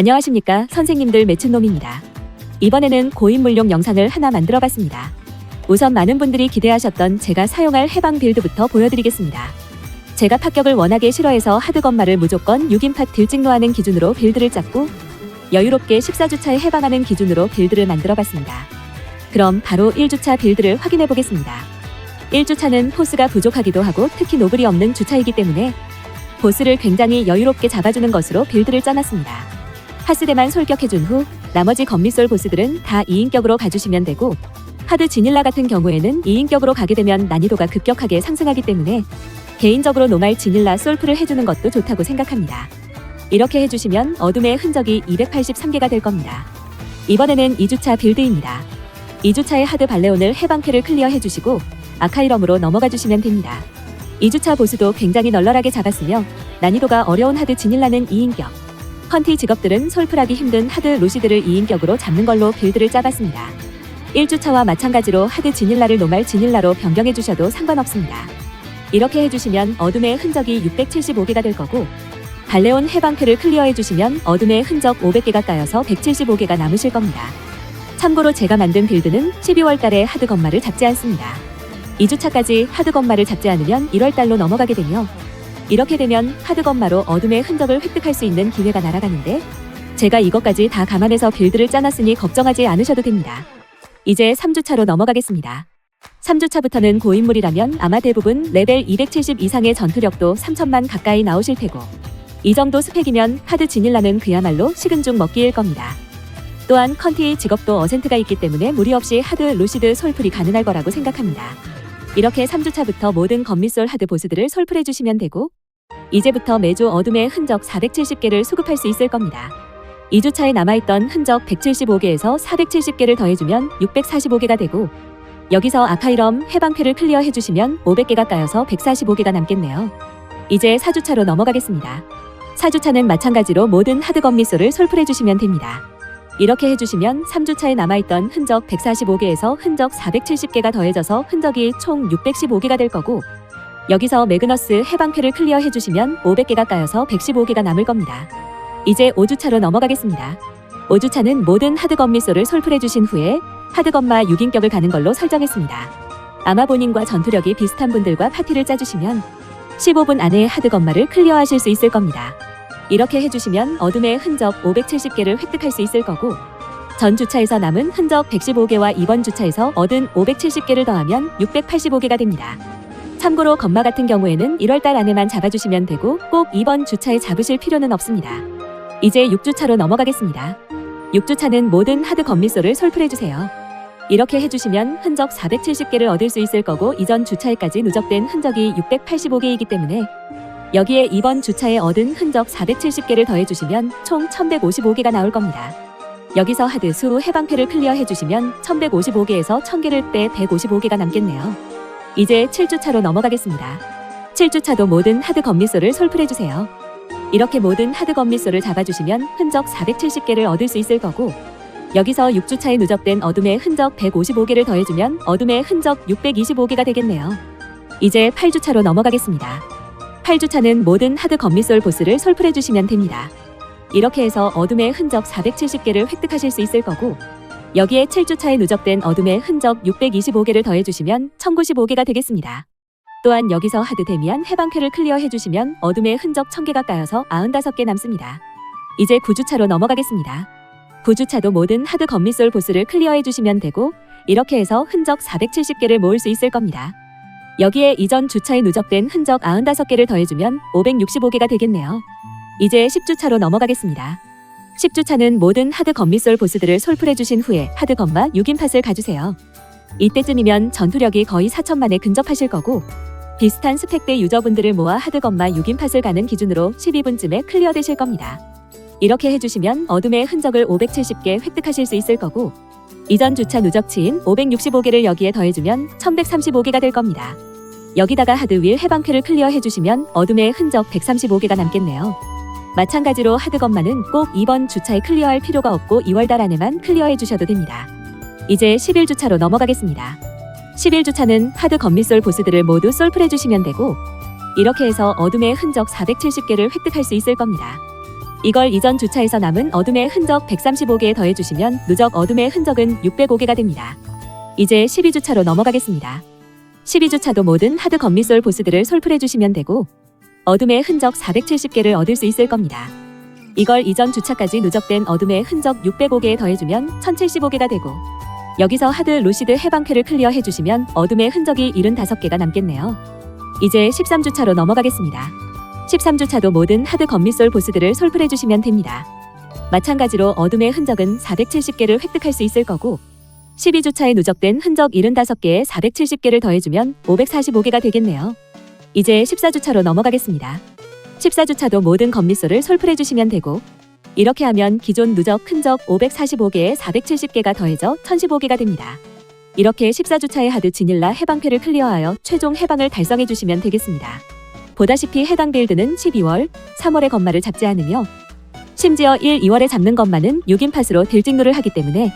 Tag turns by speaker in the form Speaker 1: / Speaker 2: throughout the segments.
Speaker 1: 안녕하십니까 선생님들 매춘놈입니다. 이번에는 고인물용 영상을 하나 만들어 봤습니다. 우선 많은 분들이 기대하셨던 제가 사용할 해방 빌드부터 보여드리겠습니다. 제가 합격을 워낙에 싫어해서 하드건마를 무조건 6인팟 딜찍노하는 기준으로 빌드를 짰고 여유롭게 14주차에 해방하는 기준으로 빌드를 만들어 봤습니다. 그럼 바로 1주차 빌드를 확인해 보겠습니다. 1주차는 포스가 부족하기도 하고 특히 노블이 없는 주차이기 때문에 보스를 굉장히 여유롭게 잡아주는 것으로 빌드를 짜놨습니다. 하스대만 솔격해준 후 나머지 건미솔 보스들은 다 2인격으로 가주시면 되고 하드 지닐라 같은 경우에는 2인격으로 가게 되면 난이도가 급격하게 상승하기 때문에 개인적으로 노말 지닐라 솔프를 해주는 것도 좋다고 생각합니다. 이렇게 해주시면 어둠의 흔적이 283개가 될 겁니다. 이번에는 2주차 빌드입니다. 2주차의 하드 발레온을 해방패를 클리어 해주시고 아카이럼으로 넘어가 주시면 됩니다. 2주차 보스도 굉장히 널널하게 잡았으며 난이도가 어려운 하드 지닐라는 2인격 헌티 직업들은 솔플하기 힘든 하드 루시드를 2인격으로 잡는 걸로 빌드를 짜봤습니다. 1주차와 마찬가지로 하드 지닐라를 노말 지닐라로 변경해 주셔도 상관없습니다. 이렇게 해주시면 어둠의 흔적이 675개가 될 거고 발레온 해방패를 클리어해 주시면 어둠의 흔적 500개가 까여서 175개가 남으실 겁니다. 참고로 제가 만든 빌드는 12월 달에 하드 건마를 잡지 않습니다. 2주차까지 하드 건마를 잡지 않으면 1월 달로 넘어가게 되며 이렇게 되면 하드 건마로 어둠의 흔적을 획득할 수 있는 기회가 날아가는데 제가 이것까지 다 감안해서 빌드를 짜놨으니 걱정하지 않으셔도 됩니다. 이제 3주차로 넘어가겠습니다. 3주차부터는 고인물이라면 아마 대부분 레벨 270 이상의 전투력도 3천만 가까이 나오실 테고 이 정도 스펙이면 하드 지닐라는 그야말로 식은 죽 먹기일 겁니다. 또한 컨티의 직업도 어센트가 있기 때문에 무리 없이 하드 루시드 솔플이 가능할 거라고 생각합니다. 이렇게 3주차부터 모든 건미솔 하드 보스들을 솔플해 주시면 되고 이제부터 매주 어둠의 흔적 470개를 수급할 수 있을 겁니다. 2주차에 남아있던 흔적 175개에서 470개를 더해주면 645개가 되고 여기서 아카이럼 해방패를 클리어 해주시면 500개가 까여서 145개가 남겠네요. 이제 4주차로 넘어가겠습니다. 4주차는 마찬가지로 모든 하드 건미소를 솔플해주시면 됩니다. 이렇게 해주시면 3주차에 남아있던 흔적 145개에서 흔적 470개가 더해져서 흔적이 총 615개가 될 거고 여기서 매그너스 해방패를 클리어 해 주시면 500개가 까여서 115개가 남을 겁니다. 이제 5주차로 넘어가겠습니다. 5주차는 모든 하드 건미소를 솔플해 주신 후에 하드 건마 6인격을 가는 걸로 설정했습니다. 아마 본인과 전투력이 비슷한 분들과 파티를 짜주시면 15분 안에 하드 건마를 클리어하실 수 있을 겁니다. 이렇게 해주시면 어둠의 흔적 570개를 획득할 수 있을 거고 전 주차에서 남은 흔적 115개와 이번 주차에서 얻은 570개를 더하면 685개가 됩니다. 참고로 건마 같은 경우에는 1월달 안에만 잡아주시면 되고 꼭 이번 주차에 잡으실 필요는 없습니다. 이제 6주차로 넘어가겠습니다. 6주차는 모든 하드 건미소를 솔플해주세요. 이렇게 해주시면 흔적 470개를 얻을 수 있을 거고 이전 주차에까지 누적된 흔적이 685개이기 때문에 여기에 이번 주차에 얻은 흔적 470개를 더해주시면 총 1155개가 나올 겁니다. 여기서 하드 수 해방패를 클리어 해주시면 1155개에서 1000개를 빼 155개가 남겠네요. 이제 7주차로 넘어가겠습니다. 7주차도 모든 하드 건미소를 솔플해주세요. 이렇게 모든 하드 건미소를 잡아주시면 흔적 470개를 얻을 수 있을 거고 여기서 6주차에 누적된 어둠의 흔적 155개를 더해주면 어둠의 흔적 625개가 되겠네요. 이제 8주차로 넘어가겠습니다. 8주차는 모든 하드 건미솔 보스를 솔플해주시면 됩니다. 이렇게 해서 어둠의 흔적 470개를 획득하실 수 있을 거고 여기에 7주차에 누적된 어둠의 흔적 625개를 더해주시면 1095개가 되겠습니다. 또한 여기서 하드 데미안 해방패를 클리어 해주시면 어둠의 흔적 1000개가 까여서 95개 남습니다. 이제 9주차로 넘어가겠습니다. 9주차도 모든 하드 건미솔 보스를 클리어 해주시면 되고 이렇게 해서 흔적 470개를 모을 수 있을 겁니다. 여기에 이전 주차에 누적된 흔적 95개를 더해주면 565개가 되겠네요. 이제 10주차로 넘어가겠습니다. 10주차는 모든 하드 건미솔 보스들을 솔플해주신 후에 하드 건마 6인 팟을 가주세요. 이때쯤이면 전투력이 거의 4천만에 근접하실 거고 비슷한 스펙대 유저분들을 모아 하드 건마 6인 팟을 가는 기준으로 12분쯤에 클리어 되실 겁니다. 이렇게 해주시면 어둠의 흔적을 570개 획득하실 수 있을 거고 이전 주차 누적치인 565개를 여기에 더해주면 1135개가 될 겁니다. 여기다가 하드윌 해방패를 클리어 해주시면 어둠의 흔적 135개가 남겠네요. 마찬가지로 하드건마는 꼭 이번 주차에 클리어할 필요가 없고 2월달 안에만 클리어해 주셔도 됩니다. 이제 11주차로 넘어가겠습니다. 11주차는 하드 건미솔 보스들을 모두 솔플해 주시면 되고 이렇게 해서 어둠의 흔적 470개를 획득할 수 있을 겁니다. 이걸 이전 주차에서 남은 어둠의 흔적 135개에 더해주시면 누적 어둠의 흔적은 605개가 됩니다. 이제 12주차로 넘어가겠습니다. 12주차도 모든 하드 건미솔 보스들을 솔플해 주시면 되고 어둠의 흔적 470개를 얻을 수 있을 겁니다. 이걸 이전 주차까지 누적된 어둠의 흔적 605개에 더해주면 1075개가 되고 여기서 하드 루시드 해방쾌를 클리어 해주시면 어둠의 흔적이 75개가 남겠네요. 이제 13주차로 넘어가겠습니다. 13주차도 모든 하드 건미솔 보스들을 솔플해주시면 됩니다. 마찬가지로 어둠의 흔적은 470개를 획득할 수 있을 거고 12주차에 누적된 흔적 75개에 470개를 더해주면 545개가 되겠네요. 이제 14주차로 넘어가겠습니다. 14주차도 모든 건미소를 솔플해 주시면 되고 이렇게 하면 기존 누적 흔적 545개에 470개가 더해져 1015개가 됩니다. 이렇게 14주차의 하드 지닐라 해방패를 클리어하여 최종 해방을 달성해 주시면 되겠습니다. 보다시피 해당 빌드는 12월, 3월의 건마를 잡지 않으며 심지어 1, 2월에 잡는 것만은 6인 팟으로 딜직루를 하기 때문에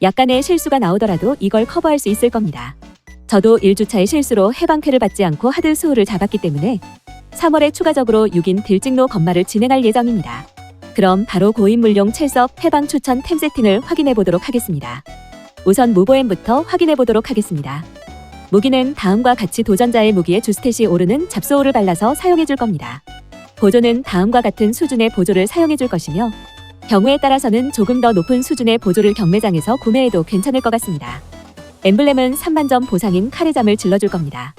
Speaker 1: 약간의 실수가 나오더라도 이걸 커버할 수 있을 겁니다. 저도 1주차의 실수로 해방쾌를 받지 않고 하드 수호를 잡았기 때문에 3월에 추가적으로 6인 딜직로 건마를 진행할 예정입니다. 그럼 바로 고인물용 첼섭 해방 추천 템 세팅을 확인해 보도록 하겠습니다. 우선 무보엠부터 확인해 보도록 하겠습니다. 무기는 다음과 같이 도전자의 무기에 주스탯이 오르는 잡소호를 발라서 사용해 줄 겁니다. 보조는 다음과 같은 수준의 보조를 사용해 줄 것이며 경우에 따라서는 조금 더 높은 수준의 보조를 경매장에서 구매해도 괜찮을 것 같습니다. 엠블렘은 3만점 보상인 카레잠을 질러줄 겁니다.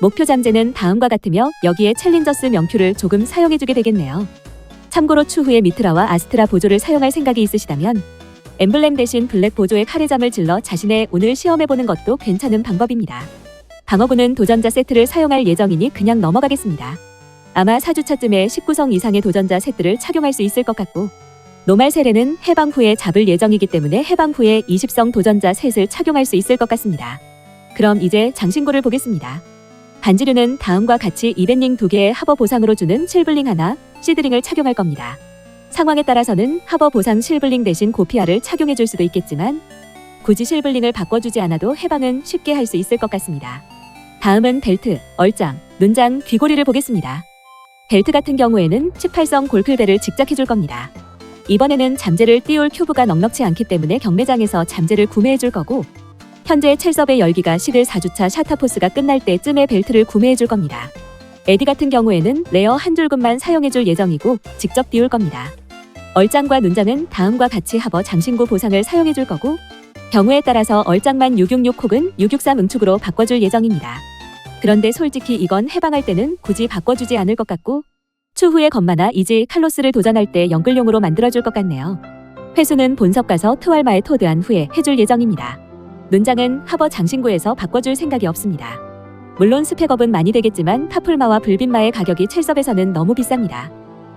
Speaker 1: 목표 잠재는 다음과 같으며 여기에 챌린저스 명큐를 조금 사용해주게 되겠네요. 참고로 추후에 미트라와 아스트라 보조를 사용할 생각이 있으시다면 엠블렘 대신 블랙 보조의 카레잠을 질러 자신의 운을 시험해보는 것도 괜찮은 방법입니다. 방어구는 도전자 세트를 사용할 예정이니 그냥 넘어가겠습니다. 아마 4주차쯤에 19성 이상의 도전자 세트를 착용할 수 있을 것 같고 노말 세례는 해방 후에 잡을 예정이기 때문에 해방 후에 20성 도전자 셋을 착용할 수 있을 것 같습니다. 그럼 이제 장신구를 보겠습니다. 반지류는 다음과 같이 이벤링 2개의 하버 보상으로 주는 실블링 하나, 시드링을 착용할 겁니다. 상황에 따라서는 하버 보상 실블링 대신 고피아를 착용해 줄 수도 있겠지만 굳이 실블링을 바꿔주지 않아도 해방은 쉽게 할 수 있을 것 같습니다. 다음은 벨트, 얼짱, 눈장, 귀고리를 보겠습니다. 벨트 같은 경우에는 18성 골클벨을 직작해 줄 겁니다. 이번에는 잠재를 띄울 큐브가 넉넉치 않기 때문에 경매장에서 잠재를 구매해 줄 거고 현재 첼섭의 열기가 시들 4주차 샤타포스가 끝날 때쯤에 벨트를 구매해 줄 겁니다. 에디 같은 경우에는 레어 한 줄금만 사용해 줄 예정이고 직접 띄울 겁니다. 얼짱과 눈장은 다음과 같이 하버 장신구 보상을 사용해 줄 거고 경우에 따라서 얼짱만 666 혹은 663 응축으로 바꿔줄 예정입니다. 그런데 솔직히 이건 해방할 때는 굳이 바꿔주지 않을 것 같고 추후에 건마나 이지 칼로스를 도전할 때 연글용으로 만들어줄 것 같네요. 회수는 본섭 가서 트왈마에 토드한 후에 해줄 예정입니다. 눈장은 하버 장신구에서 바꿔줄 생각이 없습니다. 물론 스펙업은 많이 되겠지만 파풀마와 불빛마의 가격이 첼섭에서는 너무 비쌉니다.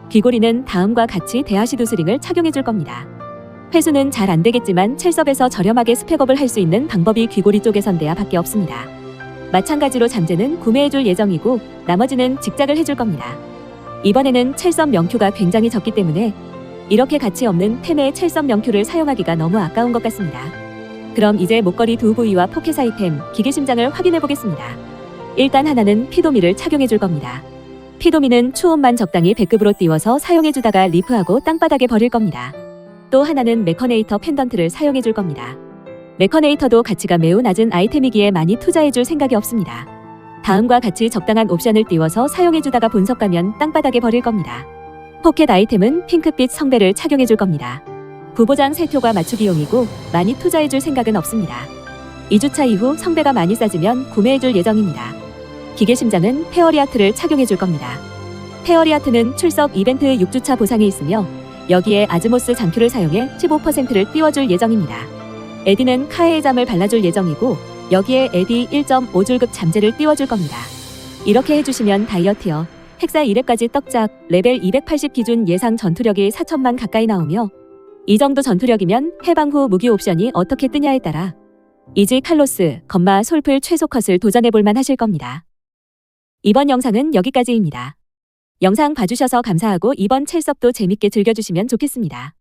Speaker 1: 귀고리는 다음과 같이 대하시 두스링을 착용해줄 겁니다. 회수는 잘 안되겠지만 첼섭에서 저렴하게 스펙업을 할 수 있는 방법이 귀고리 쪽에선 돼야 밖에 없습니다. 마찬가지로 잠재는 구매해줄 예정이고 나머지는 직작을 해줄 겁니다. 이번에는 첼섭 명큐가 굉장히 적기 때문에 이렇게 가치 없는 템의 첼섭 명큐를 사용하기가 너무 아까운 것 같습니다. 그럼 이제 목걸이 두 부위와 포켓 아이템, 기계 심장을 확인해 보겠습니다. 일단 하나는 피도미를 착용해 줄 겁니다. 피도미는 추온만 적당히 배급으로 띄워서 사용해 주다가 리프하고 땅바닥에 버릴 겁니다. 또 하나는 메커네이터 펜던트를 사용해 줄 겁니다. 메커네이터도 가치가 매우 낮은 아이템이기에 많이 투자해 줄 생각이 없습니다. 다음과 같이 적당한 옵션을 띄워서 사용해 주다가 본석 가면 땅바닥에 버릴 겁니다. 포켓 아이템은 핑크빛 성배를 착용해 줄 겁니다. 부보장 세표가 맞추기용이고 많이 투자해 줄 생각은 없습니다. 2주차 이후 성배가 많이 싸지면 구매해 줄 예정입니다. 기계심장은 페어리아트를 착용해 줄 겁니다. 페어리아트는 출석 이벤트 6주차 보상에 있으며 여기에 아즈모스 장큐를 사용해 15%를 띄워줄 예정입니다. 에디는 카에의 잠을 발라줄 예정이고 여기에 에디 1.5줄급 잠재를 띄워줄 겁니다. 이렇게 해주시면 다이어트여 헥사 2렙까지 떡작 레벨 280 기준 예상 전투력이 4천만 가까이 나오며 이 정도 전투력이면 해방 후 무기 옵션이 어떻게 뜨냐에 따라 이지 칼로스, 건마, 솔플 최소 컷을 도전해볼만 하실 겁니다. 이번 영상은 여기까지입니다. 영상 봐주셔서 감사하고 이번 첼섭도 재밌게 즐겨주시면 좋겠습니다.